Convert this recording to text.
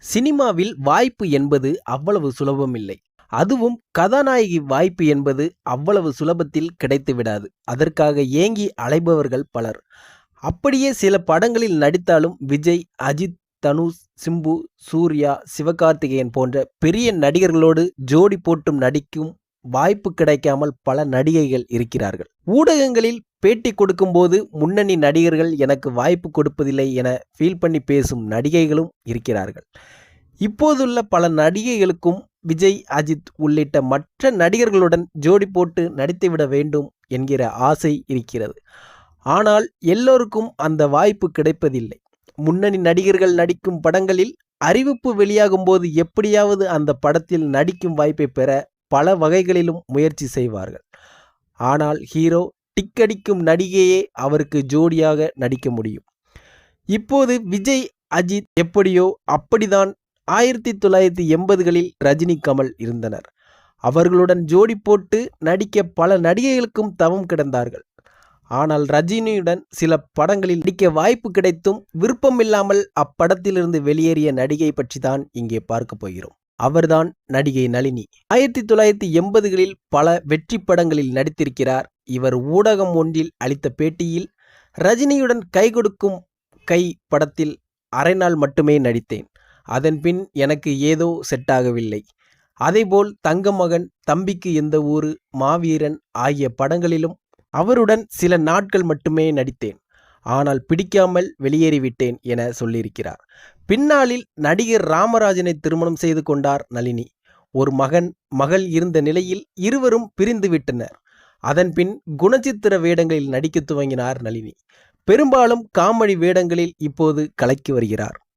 சினிமாவில் வாய்ப்பு என்பது அவ்வளவு சுலபமில்லை. அதுவும் கதாநாயகி வாய்ப்பு என்பது அவ்வளவு சுலபத்தில் கிடைத்து விடாது. அதற்காக ஏங்கி அலைபவர்கள் பலர். அப்படியே சில படங்களில் நடித்தாலும் விஜய், அஜித், தனுஷ், சிம்பு, சூர்யா, சிவகார்த்திகேயன் போன்ற பெரிய நடிகர்களோடு ஜோடி போட்டும் நடிக்கும் வாய்ப்பு கிடைக்காமல் பல நடிகைகள் இருக்கிறார்கள். ஊடகங்களில் பேட்டி கொடுக்கும்போது முன்னணி நடிகர்கள் எனக்கு வாய்ப்பு கொடுப்பதில்லை என ஃபீல் பண்ணி பேசும் நடிகைகளும் இருக்கிறார்கள். இப்போதுள்ள பல நடிகைகளுக்கும் விஜய், அஜித் உள்ளிட்ட மற்ற நடிகர்களுடன் ஜோடி போட்டு நடித்துவிட வேண்டும் என்கிற ஆசை இருக்கிறது. ஆனால் எல்லோருக்கும் அந்த வாய்ப்பு கிடைப்பதில்லை. முன்னணி நடிகர்கள் நடிக்கும் படங்களில் அறிவிப்பு வெளியாகும் போது எப்படியாவது அந்த படத்தில் நடிக்கும் வாய்ப்பை பெற பல வகைகளிலும் முயற்சி செய்வார்கள். ஆனால் ஹீரோ டிக் அடிக்கும் நடிகையே அவருக்கு ஜோடியாக நடிக்க முடியும். இப்போது விஜய், அஜித் எப்படியோ அப்படிதான் ஆயிரத்தி தொள்ளாயிரத்தி எண்பதுகளில் ரஜினி, கமல் இருந்தனர். அவர்களுடன் ஜோடி போட்டு நடிக்க பல நடிகைகளுக்கும் தவம் கிடந்தார்கள். ஆனால் ரஜினியுடன் சில படங்களில் நடிக்க வாய்ப்பு கிடைத்தும் விருப்பமில்லாமல் அப்படத்திலிருந்து வெளியேறிய நடிகை பற்றி தான் இங்கே பார்க்க போகிறோம். அவர்தான் நடிகை நளினி. ஆயிரத்தி தொள்ளாயிரத்தி எண்பதுகளில் பல வெற்றி படங்களில் நடித்திருக்கிறார். இவர் ஊடகம் ஒன்றில் அளித்த பேட்டியில் ரஜினியுடன் கை கொடுக்கும் கை படத்தில் அரை நாள் மட்டுமே நடித்தேன். அதன்பின் எனக்கு ஏதோ செட்டாகவில்லை. அதேபோல் தங்கமகன், தம்பிக்கு எந்த ஊரு, மாவீரன் ஆகிய படங்களிலும் அவருடன் சில நாட்கள் மட்டுமே நடித்தேன். ஆனால் பிடிக்காமல் வெளியேறிவிட்டேன் என சொல்லியிருக்கிறார். பின்னாளில் நடிகர் ராமராஜனை திருமணம் செய்து கொண்டார் நளினி. ஒரு மகன், மகள் இருந்த நிலையில் இருவரும் பிரிந்து விட்டனர். அதன்பின் குணச்சித்திர வேடங்களில் நடிக்க துவங்கினார் நளினி. பெரும்பாலும் காமெடி வேடங்களில் இப்போது கலக்கி வருகிறார்.